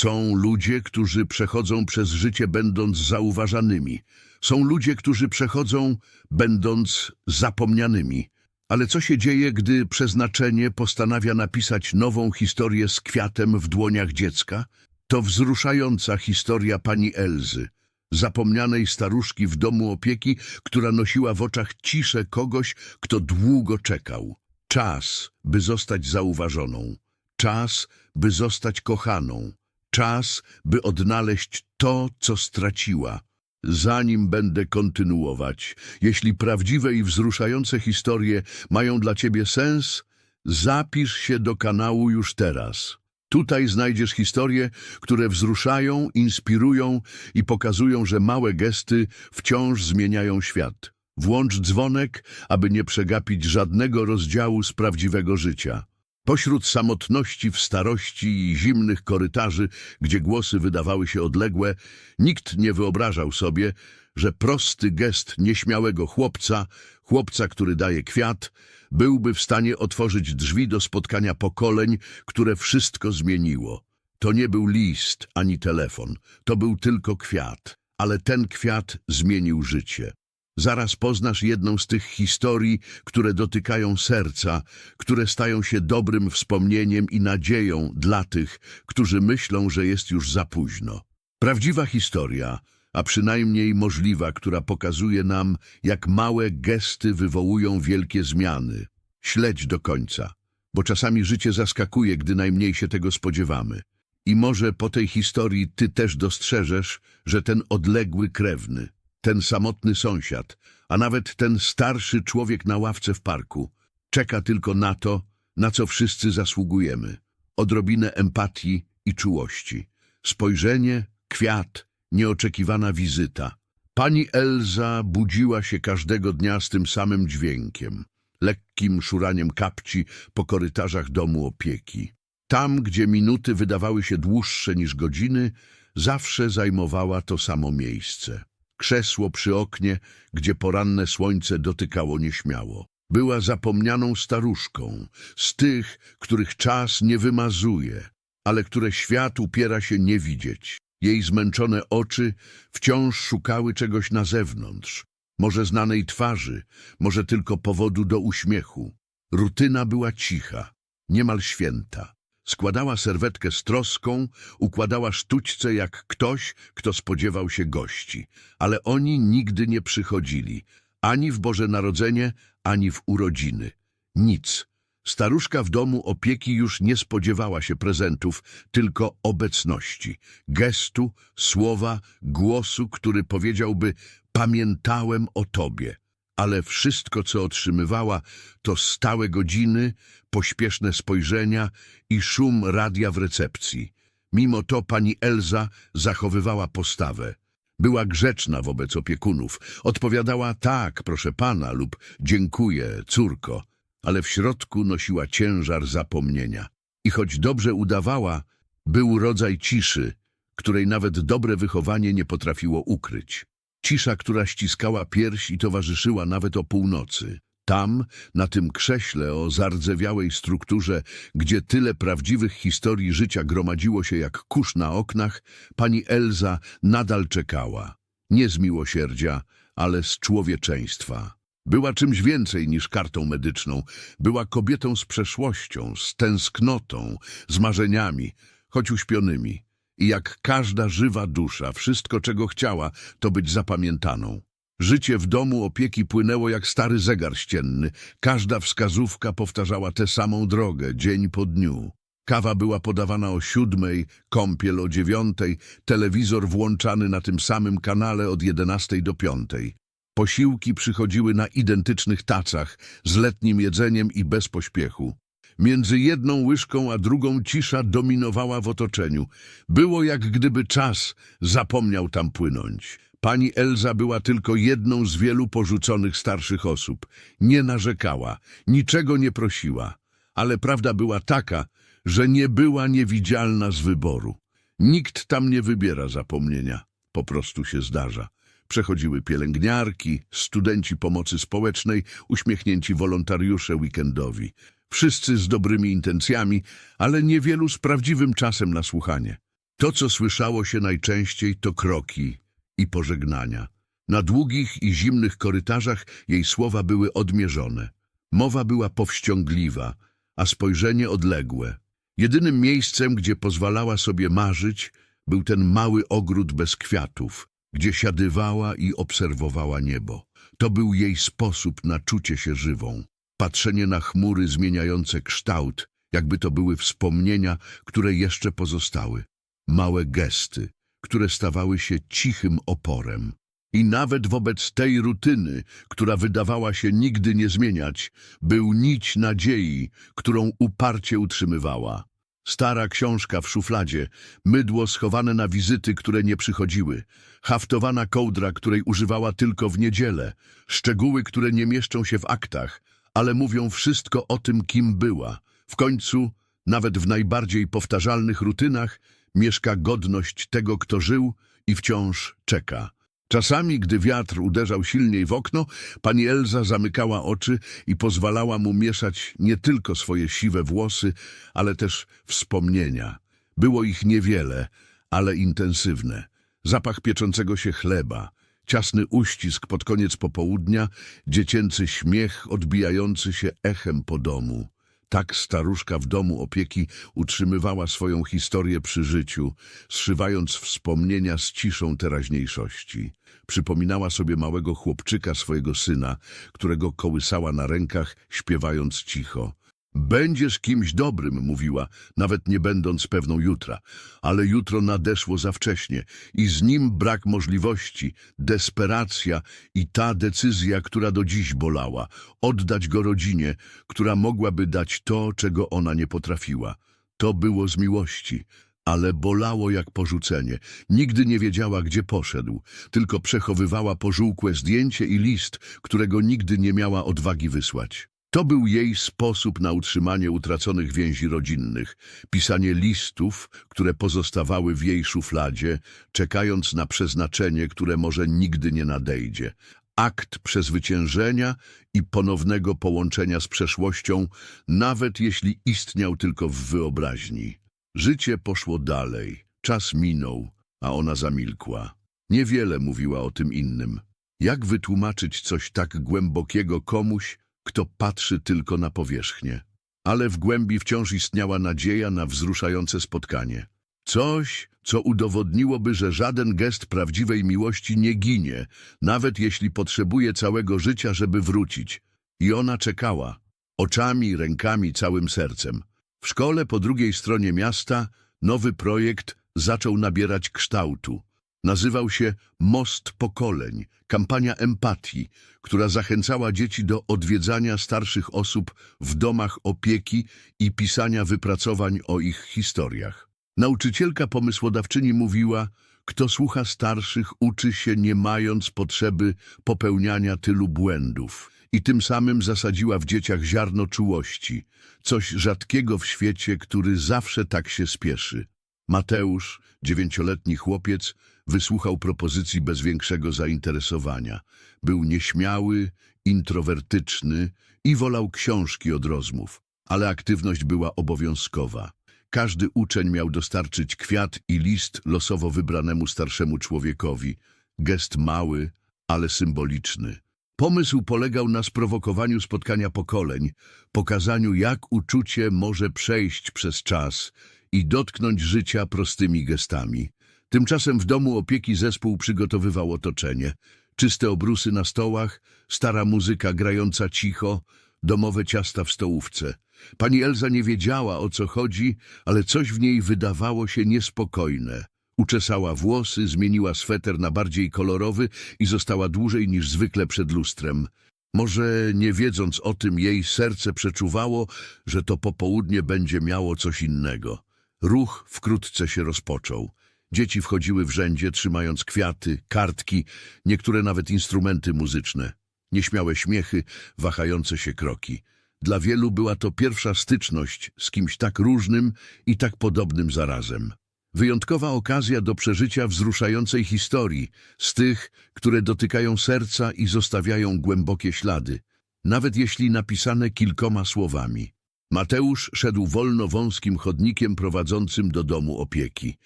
Są ludzie, którzy przechodzą przez życie będąc zauważanymi. Są ludzie, którzy przechodzą będąc zapomnianymi. Ale co się dzieje, gdy przeznaczenie postanawia napisać nową historię z kwiatem w dłoniach dziecka? To wzruszająca historia pani Elzy, zapomnianej staruszki w domu opieki, która nosiła w oczach ciszę kogoś, kto długo czekał. Czas, by zostać zauważoną. Czas, by zostać kochaną. Czas, by odnaleźć to, co straciła. Zanim będę kontynuować, jeśli prawdziwe i wzruszające historie mają dla Ciebie sens, zapisz się do kanału już teraz. Tutaj znajdziesz historie, które wzruszają, inspirują i pokazują, że małe gesty wciąż zmieniają świat. Włącz dzwonek, aby nie przegapić żadnego rozdziału z prawdziwego życia. Pośród samotności w starości i zimnych korytarzy, gdzie głosy wydawały się odległe, nikt nie wyobrażał sobie, że prosty gest nieśmiałego chłopca, chłopca, który daje kwiat, byłby w stanie otworzyć drzwi do spotkania pokoleń, które wszystko zmieniło. To nie był list ani telefon, to był tylko kwiat, ale ten kwiat zmienił życie. Zaraz poznasz jedną z tych historii, które dotykają serca, które stają się dobrym wspomnieniem i nadzieją dla tych, którzy myślą, że jest już za późno. Prawdziwa historia, a przynajmniej możliwa, która pokazuje nam, jak małe gesty wywołują wielkie zmiany. Śledź do końca, bo czasami życie zaskakuje, gdy najmniej się tego spodziewamy. I może po tej historii ty też dostrzeżesz, że ten odległy krewny, ten samotny sąsiad, a nawet ten starszy człowiek na ławce w parku, czeka tylko na to, na co wszyscy zasługujemy. Odrobinę empatii i czułości. Spojrzenie, kwiat, nieoczekiwana wizyta. Pani Elza budziła się każdego dnia z tym samym dźwiękiem, lekkim szuraniem kapci po korytarzach domu opieki. Tam, gdzie minuty wydawały się dłuższe niż godziny, zawsze zajmowała to samo miejsce. Krzesło przy oknie, gdzie poranne słońce dotykało nieśmiało. Była zapomnianą staruszką, z tych, których czas nie wymazuje, ale które świat upiera się nie widzieć. Jej zmęczone oczy wciąż szukały czegoś na zewnątrz, może znanej twarzy, może tylko powodu do uśmiechu. Rutyna była cicha, niemal święta. Składała serwetkę z troską, układała sztućce jak ktoś, kto spodziewał się gości. Ale oni nigdy nie przychodzili, ani w Boże Narodzenie, ani w urodziny. Nic. Staruszka w domu opieki już nie spodziewała się prezentów, tylko obecności, gestu, słowa, głosu, który powiedziałby pamiętałem o tobie. Ale wszystko, co otrzymywała, to stałe godziny, pośpieszne spojrzenia i szum radia w recepcji. Mimo to pani Elza zachowywała postawę. Była grzeczna wobec opiekunów. Odpowiadała tak, proszę pana, lub dziękuję, córko, ale w środku nosiła ciężar zapomnienia. I choć dobrze udawała, był rodzaj ciszy, której nawet dobre wychowanie nie potrafiło ukryć. Cisza, która ściskała pierś i towarzyszyła nawet o północy. Tam, na tym krześle o zardzewiałej strukturze, gdzie tyle prawdziwych historii życia gromadziło się jak kurz na oknach, pani Elza nadal czekała. Nie z miłosierdzia, ale z człowieczeństwa. Była czymś więcej niż kartą medyczną. Była kobietą z przeszłością, z tęsknotą, z marzeniami, choć uśpionymi. I jak każda żywa dusza, wszystko czego chciała, to być zapamiętaną. Życie w domu opieki płynęło jak stary zegar ścienny. Każda wskazówka powtarzała tę samą drogę, dzień po dniu. Kawa była podawana o siódmej, kąpiel o dziewiątej, telewizor włączany na tym samym kanale od jedenastej do piątej. Posiłki przychodziły na identycznych tacach, z letnim jedzeniem i bez pośpiechu. Między jedną łyżką a drugą cisza dominowała w otoczeniu. Było jak gdyby czas zapomniał tam płynąć. Pani Elza była tylko jedną z wielu porzuconych starszych osób. Nie narzekała, niczego nie prosiła. Ale prawda była taka, że nie była niewidzialna z wyboru. Nikt tam nie wybiera zapomnienia. Po prostu się zdarza. Przechodziły pielęgniarki, studenci pomocy społecznej, uśmiechnięci wolontariusze weekendowi. Wszyscy z dobrymi intencjami, ale niewielu z prawdziwym czasem na słuchanie. To, co słyszało się najczęściej, to kroki i pożegnania. Na długich i zimnych korytarzach jej słowa były odmierzone. Mowa była powściągliwa, a spojrzenie odległe. Jedynym miejscem, gdzie pozwalała sobie marzyć, był ten mały ogród bez kwiatów, gdzie siadywała i obserwowała niebo. To był jej sposób na czucie się żywą. Patrzenie na chmury zmieniające kształt, jakby to były wspomnienia, które jeszcze pozostały. Małe gesty, które stawały się cichym oporem. I nawet wobec tej rutyny, która wydawała się nigdy nie zmieniać, był nić nadziei, którą uparcie utrzymywała. Stara książka w szufladzie, mydło schowane na wizyty, które nie przychodziły, haftowana kołdra, której używała tylko w niedzielę, szczegóły, które nie mieszczą się w aktach, ale mówią wszystko o tym, kim była. W końcu, nawet w najbardziej powtarzalnych rutynach, mieszka godność tego, kto żył i wciąż czeka. Czasami, gdy wiatr uderzał silniej w okno, pani Elza zamykała oczy i pozwalała mu mieszać nie tylko swoje siwe włosy, ale też wspomnienia. Było ich niewiele, ale intensywne. Zapach pieczącego się chleba, ciasny uścisk pod koniec popołudnia, dziecięcy śmiech odbijający się echem po domu. Tak staruszka w domu opieki utrzymywała swoją historię przy życiu, zszywając wspomnienia z ciszą teraźniejszości. Przypominała sobie małego chłopczyka swojego syna, którego kołysała na rękach, śpiewając cicho. Będziesz kimś dobrym, mówiła, nawet nie będąc pewną jutra. Ale jutro nadeszło za wcześnie i z nim brak możliwości, desperacja i ta decyzja, która do dziś bolała. Oddać go rodzinie, która mogłaby dać to, czego ona nie potrafiła. To było z miłości, ale bolało jak porzucenie. Nigdy nie wiedziała, gdzie poszedł, tylko przechowywała pożółkłe zdjęcie i list, którego nigdy nie miała odwagi wysłać. To był jej sposób na utrzymanie utraconych więzi rodzinnych, pisanie listów, które pozostawały w jej szufladzie, czekając na przeznaczenie, które może nigdy nie nadejdzie. Akt przezwyciężenia i ponownego połączenia z przeszłością, nawet jeśli istniał tylko w wyobraźni. Życie poszło dalej, czas minął, a ona zamilkła. Niewiele mówiła o tym innym. Jak wytłumaczyć coś tak głębokiego komuś, kto patrzy tylko na powierzchnię? Ale w głębi wciąż istniała nadzieja na wzruszające spotkanie. Coś, co udowodniłoby, że żaden gest prawdziwej miłości nie ginie, nawet jeśli potrzebuje całego życia, żeby wrócić. I ona czekała, oczami, rękami, całym sercem. W szkole po drugiej stronie miasta nowy projekt zaczął nabierać kształtu. Nazywał się Most Pokoleń, kampania empatii, która zachęcała dzieci do odwiedzania starszych osób w domach opieki i pisania wypracowań o ich historiach. Nauczycielka pomysłodawczyni mówiła, kto słucha starszych, uczy się nie mając potrzeby popełniania tylu błędów. I tym samym zasadziła w dzieciach ziarno czułości, coś rzadkiego w świecie, który zawsze tak się spieszy. Mateusz, dziewięcioletni chłopiec, wysłuchał propozycji bez większego zainteresowania. Był nieśmiały, introwertyczny i wolał książki od rozmów, ale aktywność była obowiązkowa. Każdy uczeń miał dostarczyć kwiat i list losowo wybranemu starszemu człowiekowi. Gest mały, ale symboliczny. Pomysł polegał na sprowokowaniu spotkania pokoleń, pokazaniu jak uczucie może przejść przez czas i dotknąć życia prostymi gestami. Tymczasem w domu opieki zespół przygotowywał otoczenie. Czyste obrusy na stołach, stara muzyka grająca cicho, domowe ciasta w stołówce. Pani Elza nie wiedziała, o co chodzi, ale coś w niej wydawało się niespokojne. Uczesała włosy, zmieniła sweter na bardziej kolorowy i została dłużej niż zwykle przed lustrem. Może nie wiedząc o tym, jej serce przeczuwało, że to popołudnie będzie miało coś innego. Ruch wkrótce się rozpoczął. Dzieci wchodziły w rzędzie, trzymając kwiaty, kartki, niektóre nawet instrumenty muzyczne. Nieśmiałe śmiechy, wahające się kroki. Dla wielu była to pierwsza styczność z kimś tak różnym i tak podobnym zarazem. Wyjątkowa okazja do przeżycia wzruszającej historii, z tych, które dotykają serca i zostawiają głębokie ślady, nawet jeśli napisane kilkoma słowami. Mateusz szedł wolno wąskim chodnikiem prowadzącym do domu opieki.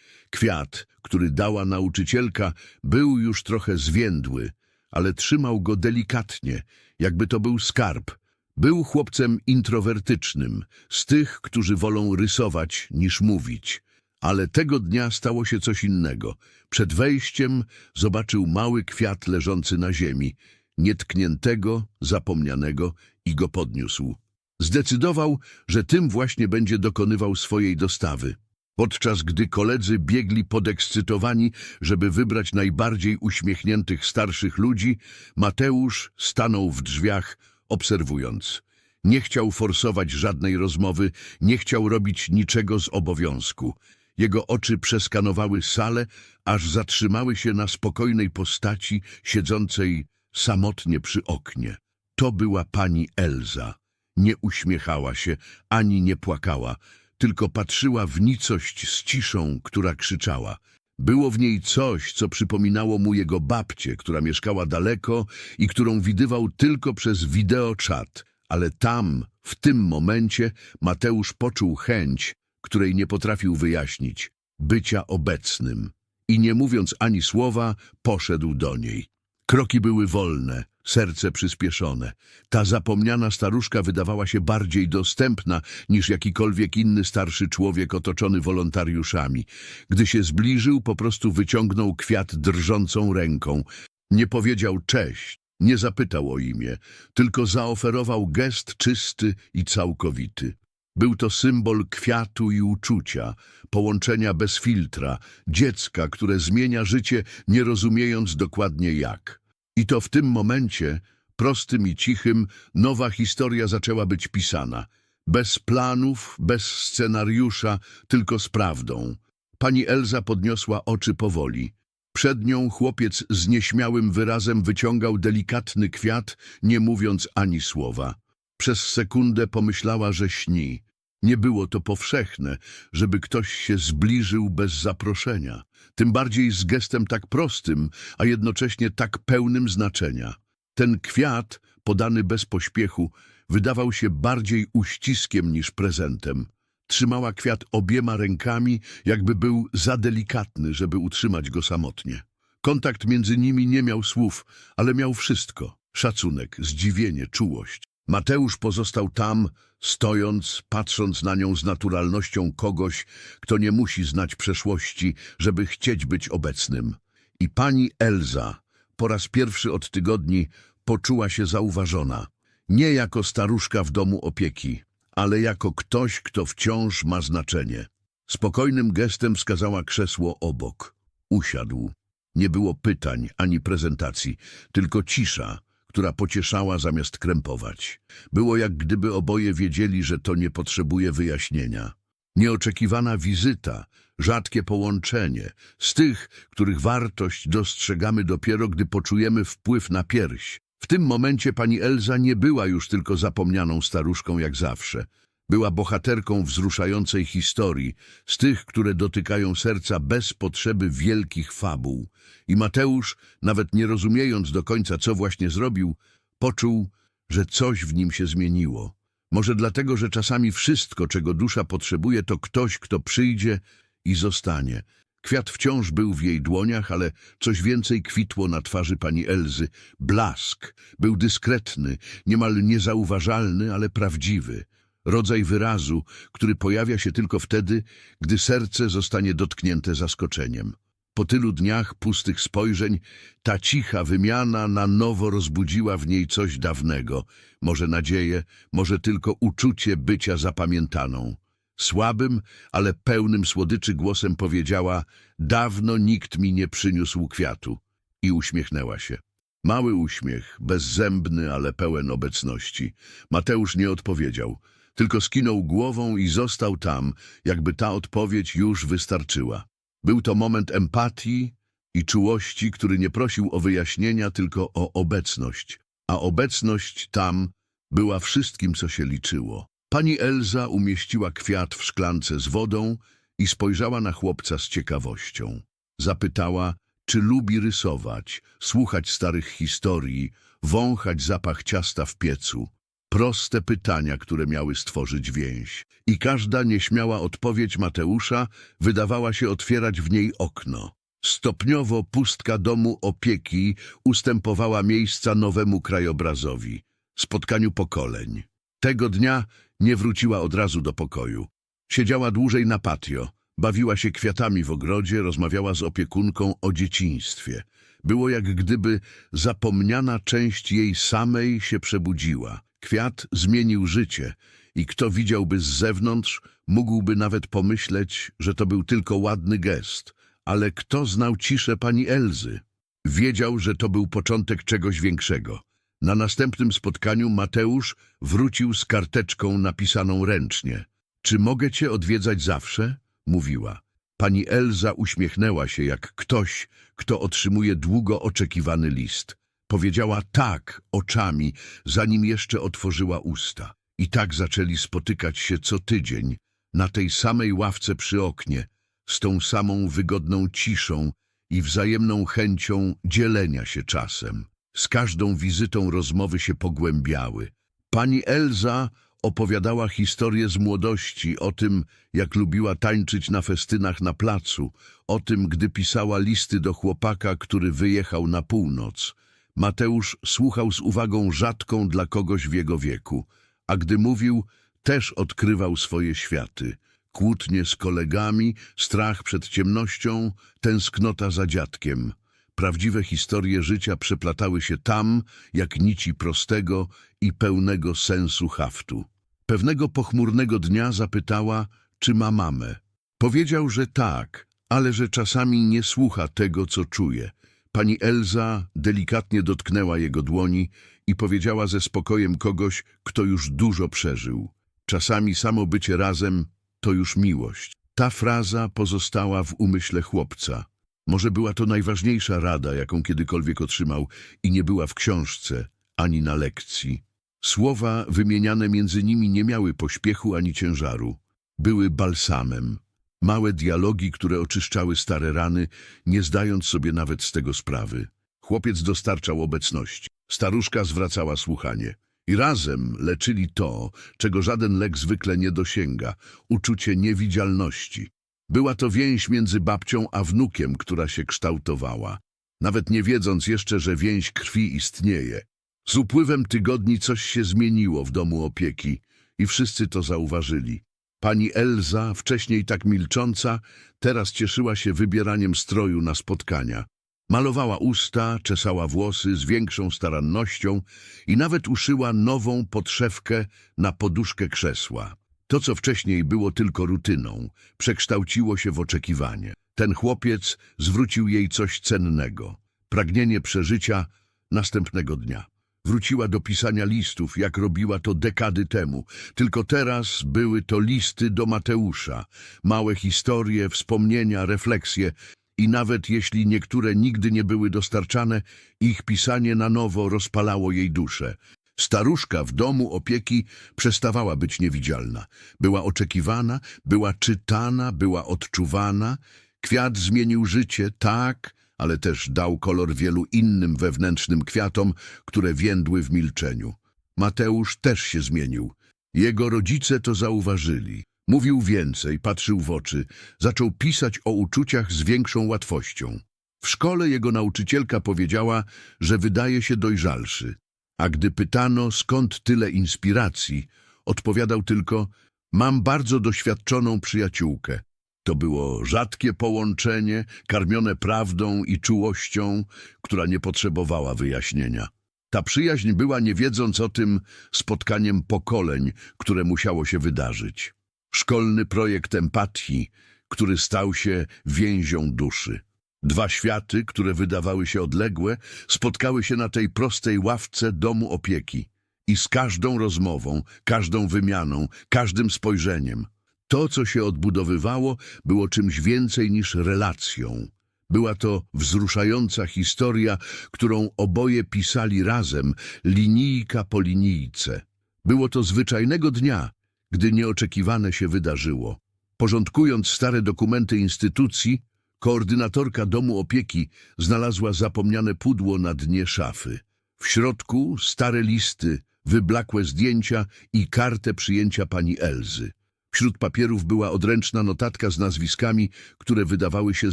Kwiat, który dała nauczycielka, był już trochę zwiędły, ale trzymał go delikatnie, jakby to był skarb. Był chłopcem introwertycznym, z tych, którzy wolą rysować niż mówić. Ale tego dnia stało się coś innego. Przed wejściem zobaczył mały kwiat leżący na ziemi, nietkniętego, zapomnianego i go podniósł. Zdecydował, że tym właśnie będzie dokonywał swojej dostawy. Podczas gdy koledzy biegli podekscytowani, żeby wybrać najbardziej uśmiechniętych starszych ludzi, Mateusz stanął w drzwiach, obserwując. Nie chciał forsować żadnej rozmowy, nie chciał robić niczego z obowiązku. Jego oczy przeskanowały salę, aż zatrzymały się na spokojnej postaci siedzącej samotnie przy oknie. To była pani Elza. Nie uśmiechała się, ani nie płakała, tylko patrzyła w nicość z ciszą, która krzyczała. Było w niej coś, co przypominało mu jego babcię, która mieszkała daleko i którą widywał tylko przez wideoczat, ale tam, w tym momencie, Mateusz poczuł chęć, której nie potrafił wyjaśnić, bycia obecnym. I nie mówiąc ani słowa, poszedł do niej. Kroki były wolne, serce przyspieszone. Ta zapomniana staruszka wydawała się bardziej dostępna niż jakikolwiek inny starszy człowiek otoczony wolontariuszami. Gdy się zbliżył, po prostu wyciągnął kwiat drżącą ręką. Nie powiedział cześć, nie zapytał o imię, tylko zaoferował gest czysty i całkowity. Był to symbol kwiatu i uczucia, połączenia bez filtra, dziecka, które zmienia życie, nie rozumiejąc dokładnie jak. I to w tym momencie, prostym i cichym, nowa historia zaczęła być pisana. Bez planów, bez scenariusza, tylko z prawdą. Pani Elza podniosła oczy powoli. Przed nią chłopiec z nieśmiałym wyrazem wyciągał delikatny kwiat, nie mówiąc ani słowa. Przez sekundę pomyślała, że śni. Nie było to powszechne, żeby ktoś się zbliżył bez zaproszenia, tym bardziej z gestem tak prostym, a jednocześnie tak pełnym znaczenia. Ten kwiat, podany bez pośpiechu, wydawał się bardziej uściskiem niż prezentem. Trzymała kwiat obiema rękami, jakby był za delikatny, żeby utrzymać go samotnie. Kontakt między nimi nie miał słów, ale miał wszystko. Szacunek, zdziwienie, czułość. Mateusz pozostał tam, stojąc, patrząc na nią z naturalnością kogoś, kto nie musi znać przeszłości, żeby chcieć być obecnym. I pani Elza, po raz pierwszy od tygodni, poczuła się zauważona. Nie jako staruszka w domu opieki, ale jako ktoś, kto wciąż ma znaczenie. Spokojnym gestem wskazała krzesło obok. Usiadł. Nie było pytań ani prezentacji, tylko cisza, która pocieszała zamiast krępować. Było jak gdyby oboje wiedzieli, że to nie potrzebuje wyjaśnienia. Nieoczekiwana wizyta, rzadkie połączenie, z tych, których wartość dostrzegamy dopiero, gdy poczujemy wpływ na pierś. W tym momencie pani Elza nie była już tylko zapomnianą staruszką jak zawsze. Była bohaterką wzruszającej historii, z tych, które dotykają serca bez potrzeby wielkich fabuł. I Mateusz, nawet nie rozumiejąc do końca, co właśnie zrobił, poczuł, że coś w nim się zmieniło. Może dlatego, że czasami wszystko, czego dusza potrzebuje, to ktoś, kto przyjdzie i zostanie. Kwiat wciąż był w jej dłoniach, ale coś więcej kwitło na twarzy pani Elzy. Blask. Był dyskretny, niemal niezauważalny, ale prawdziwy. Rodzaj wyrazu, który pojawia się tylko wtedy, gdy serce zostanie dotknięte zaskoczeniem. Po tylu dniach pustych spojrzeń, ta cicha wymiana na nowo rozbudziła w niej coś dawnego, może nadzieję, może tylko uczucie bycia zapamiętaną. Słabym, ale pełnym słodyczy głosem powiedziała dawno nikt mi nie przyniósł kwiatu i uśmiechnęła się. Mały uśmiech, bezzębny, ale pełen obecności. Mateusz nie odpowiedział, tylko skinął głową i został tam, jakby ta odpowiedź już wystarczyła. Był to moment empatii i czułości, który nie prosił o wyjaśnienia, tylko o obecność. A obecność tam była wszystkim, co się liczyło. Pani Elza umieściła kwiat w szklance z wodą i spojrzała na chłopca z ciekawością. Zapytała, czy lubi rysować, słuchać starych historii, wąchać zapach ciasta w piecu. Proste pytania, które miały stworzyć więź. I każda nieśmiała odpowiedź Mateusza wydawała się otwierać w niej okno. Stopniowo pustka domu opieki ustępowała miejsca nowemu krajobrazowi, spotkaniu pokoleń. Tego dnia nie wróciła od razu do pokoju. Siedziała dłużej na patio, bawiła się kwiatami w ogrodzie, rozmawiała z opiekunką o dzieciństwie. Było jak gdyby zapomniana część jej samej się przebudziła. Kwiat zmienił życie i kto widziałby z zewnątrz, mógłby nawet pomyśleć, że to był tylko ładny gest. Ale kto znał ciszę pani Elzy? Wiedział, że to był początek czegoś większego. Na następnym spotkaniu Mateusz wrócił z karteczką napisaną ręcznie. Czy mogę cię odwiedzać zawsze? Mówiła. Pani Elza uśmiechnęła się jak ktoś, kto otrzymuje długo oczekiwany list. Powiedziała tak oczami, zanim jeszcze otworzyła usta. I tak zaczęli spotykać się co tydzień, na tej samej ławce przy oknie, z tą samą wygodną ciszą i wzajemną chęcią dzielenia się czasem. Z każdą wizytą rozmowy się pogłębiały. Pani Elza opowiadała historię z młodości, o tym, jak lubiła tańczyć na festynach na placu, o tym, gdy pisała listy do chłopaka, który wyjechał na północ. Mateusz słuchał z uwagą rzadką dla kogoś w jego wieku, a gdy mówił, też odkrywał swoje światy. Kłótnie z kolegami, strach przed ciemnością, tęsknota za dziadkiem. Prawdziwe historie życia przeplatały się tam, jak nici prostego i pełnego sensu haftu. Pewnego pochmurnego dnia zapytała, czy ma mamę. Powiedział, że tak, ale że czasami nie słucha tego, co czuje. Pani Elza delikatnie dotknęła jego dłoni i powiedziała ze spokojem kogoś, kto już dużo przeżył. Czasami samo bycie razem to już miłość. Ta fraza pozostała w umyśle chłopca. Może była to najważniejsza rada, jaką kiedykolwiek otrzymał i nie była w książce, ani na lekcji. Słowa wymieniane między nimi nie miały pośpiechu ani ciężaru. Były balsamem. Małe dialogi, które oczyszczały stare rany, nie zdając sobie nawet z tego sprawy. Chłopiec dostarczał obecności. Staruszka zwracała słuchanie. I razem leczyli to, czego żaden lek zwykle nie dosięga uczucie niewidzialności. Była to więź między babcią a wnukiem, która się kształtowała, nawet nie wiedząc jeszcze, że więź krwi istnieje. Z upływem tygodni coś się zmieniło w domu opieki i wszyscy to zauważyli. Pani Elza, wcześniej tak milcząca, teraz cieszyła się wybieraniem stroju na spotkania. Malowała usta, czesała włosy z większą starannością i nawet uszyła nową podszewkę na poduszkę krzesła. To, co wcześniej było tylko rutyną, przekształciło się w oczekiwanie. Ten chłopiec zwrócił jej coś cennego. Pragnienie przeżycia następnego dnia. Wróciła do pisania listów, jak robiła to dekady temu. Tylko teraz były to listy do Mateusza. Małe historie, wspomnienia, refleksje. I nawet jeśli niektóre nigdy nie były dostarczane, ich pisanie na nowo rozpalało jej duszę. Staruszka w domu opieki przestawała być niewidzialna. Była oczekiwana, była czytana, była odczuwana. Kwiat zmienił życie, tak, ale też dał kolor wielu innym wewnętrznym kwiatom, które więdły w milczeniu. Mateusz też się zmienił. Jego rodzice to zauważyli. Mówił więcej, patrzył w oczy, zaczął pisać o uczuciach z większą łatwością. W szkole jego nauczycielka powiedziała, że wydaje się dojrzalszy. A gdy pytano, skąd tyle inspiracji, odpowiadał tylko, mam bardzo doświadczoną przyjaciółkę. To było rzadkie połączenie, karmione prawdą i czułością, która nie potrzebowała wyjaśnienia. Ta przyjaźń była, nie wiedząc o tym, spotkaniem pokoleń, które musiało się wydarzyć. Szkolny projekt empatii, który stał się więzią duszy. Dwa światy, które wydawały się odległe, spotkały się na tej prostej ławce domu opieki. I z każdą rozmową, każdą wymianą, każdym spojrzeniem. To, co się odbudowywało, było czymś więcej niż relacją. Była to wzruszająca historia, którą oboje pisali razem, linijka po linijce. Było to zwyczajnego dnia, gdy nieoczekiwane się wydarzyło. Porządkując stare dokumenty instytucji, koordynatorka domu opieki znalazła zapomniane pudło na dnie szafy. W środku stare listy, wyblakłe zdjęcia i kartę przyjęcia pani Elzy. Wśród papierów była odręczna notatka z nazwiskami, które wydawały się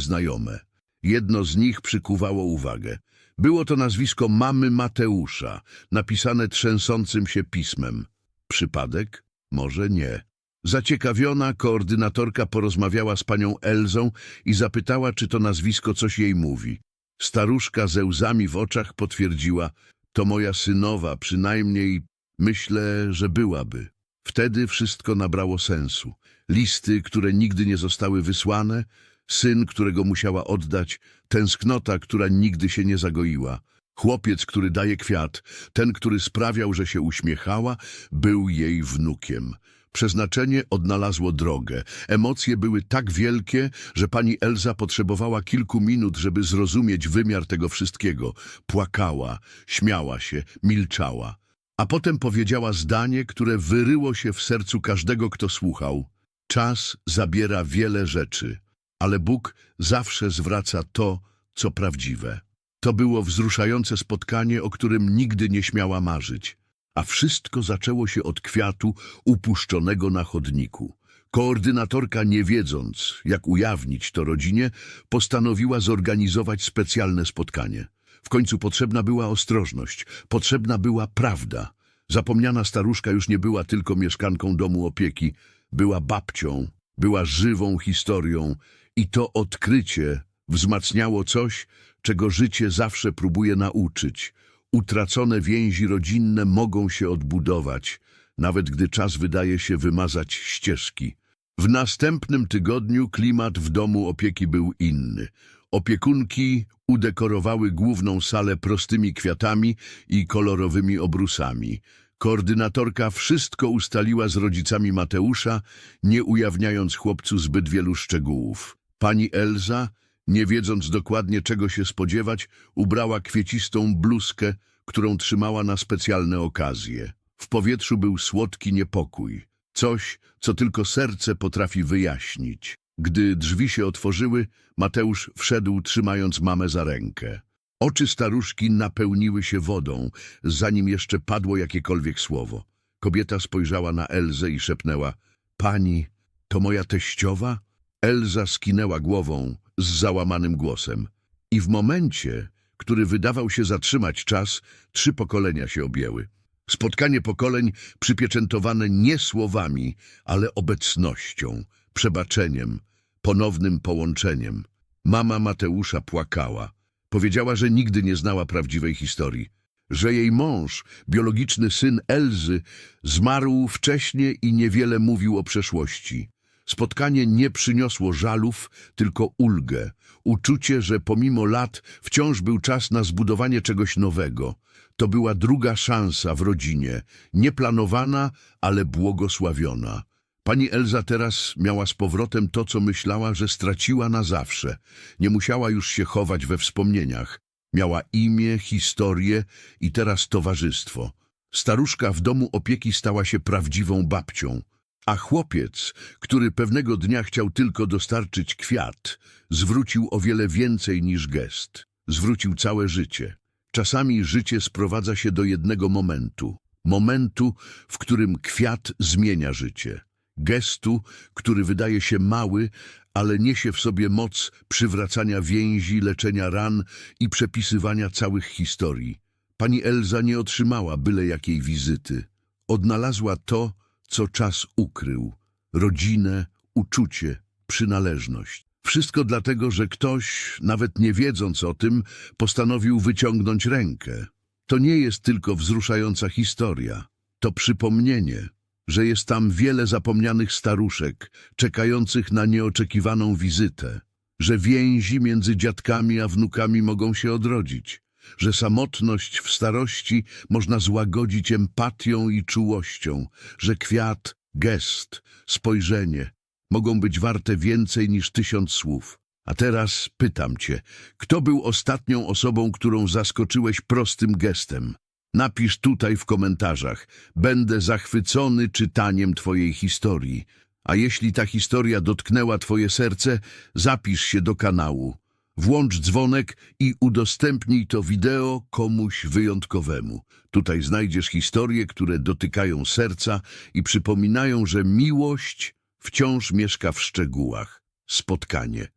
znajome. Jedno z nich przykuwało uwagę. Było to nazwisko mamy Mateusza, napisane trzęsącym się pismem. Przypadek? Może nie. Zaciekawiona koordynatorka porozmawiała z panią Elzą i zapytała, czy to nazwisko coś jej mówi. Staruszka ze łzami w oczach potwierdziła, to moja synowa, przynajmniej myślę, że byłaby. Wtedy wszystko nabrało sensu. Listy, które nigdy nie zostały wysłane, syn, którego musiała oddać, tęsknota, która nigdy się nie zagoiła. Chłopiec, który daje kwiat, ten, który sprawiał, że się uśmiechała, był jej wnukiem. Przeznaczenie odnalazło drogę. Emocje były tak wielkie, że pani Elza potrzebowała kilku minut, żeby zrozumieć wymiar tego wszystkiego. Płakała, śmiała się, milczała. A potem powiedziała zdanie, które wyryło się w sercu każdego, kto słuchał. Czas zabiera wiele rzeczy, ale Bóg zawsze zwraca to, co prawdziwe. To było wzruszające spotkanie, o którym nigdy nie śmiała marzyć. A wszystko zaczęło się od kwiatu upuszczonego na chodniku. Koordynatorka, nie wiedząc, jak ujawnić to rodzinie, postanowiła zorganizować specjalne spotkanie. W końcu potrzebna była ostrożność, potrzebna była prawda. Zapomniana staruszka już nie była tylko mieszkanką domu opieki, była babcią, była żywą historią i to odkrycie wzmacniało coś, czego życie zawsze próbuje nauczyć. Utracone więzi rodzinne mogą się odbudować, nawet gdy czas wydaje się wymazać ścieżki. W następnym tygodniu klimat w domu opieki był inny. Opiekunki udekorowały główną salę prostymi kwiatami i kolorowymi obrusami. Koordynatorka wszystko ustaliła z rodzicami Mateusza, nie ujawniając chłopcu zbyt wielu szczegółów. Pani Elza, nie wiedząc dokładnie czego się spodziewać, ubrała kwiecistą bluzkę, którą trzymała na specjalne okazje. W powietrzu był słodki niepokój. Coś, co tylko serce potrafi wyjaśnić. Gdy drzwi się otworzyły, Mateusz wszedł trzymając mamę za rękę. Oczy staruszki napełniły się wodą, zanim jeszcze padło jakiekolwiek słowo. Kobieta spojrzała na Elzę i szepnęła – Pani, to moja teściowa? Elza skinęła głową z załamanym głosem. I w momencie, który wydawał się zatrzymać czas, trzy pokolenia się objęły. Spotkanie pokoleń przypieczętowane nie słowami, ale obecnością, przebaczeniem, ponownym połączeniem. Mama Mateusza płakała. Powiedziała, że nigdy nie znała prawdziwej historii. Że jej mąż, biologiczny syn Elzy, zmarł wcześnie i niewiele mówił o przeszłości. Spotkanie nie przyniosło żalów, tylko ulgę. Uczucie, że pomimo lat wciąż był czas na zbudowanie czegoś nowego. To była druga szansa w rodzinie, nieplanowana, ale błogosławiona. Pani Elza teraz miała z powrotem to, co myślała, że straciła na zawsze. Nie musiała już się chować we wspomnieniach. Miała imię, historię i teraz towarzystwo. Staruszka w domu opieki stała się prawdziwą babcią. A chłopiec, który pewnego dnia chciał tylko dostarczyć kwiat, zwrócił o wiele więcej niż gest. Zwrócił całe życie. Czasami życie sprowadza się do jednego momentu. Momentu, w którym kwiat zmienia życie. Gestu, który wydaje się mały, ale niesie w sobie moc przywracania więzi, leczenia ran i przepisywania całych historii. Pani Elza nie otrzymała byle jakiej wizyty. Odnalazła to, co czas ukrył. Rodzinę, uczucie, przynależność. Wszystko dlatego, że ktoś, nawet nie wiedząc o tym, postanowił wyciągnąć rękę. To nie jest tylko wzruszająca historia. To przypomnienie, że jest tam wiele zapomnianych staruszek, czekających na nieoczekiwaną wizytę, że więzi między dziadkami a wnukami mogą się odrodzić, że samotność w starości można złagodzić empatią i czułością, że kwiat, gest, spojrzenie mogą być warte więcej niż tysiąc słów. A teraz pytam cię, kto był ostatnią osobą, którą zaskoczyłeś prostym gestem? Napisz tutaj w komentarzach. Będę zachwycony czytaniem twojej historii. A jeśli ta historia dotknęła twoje serce, zapisz się do kanału. Włącz dzwonek i udostępnij to wideo komuś wyjątkowemu. Tutaj znajdziesz historie, które dotykają serca i przypominają, że miłość wciąż mieszka w szczegółach. Spotkanie.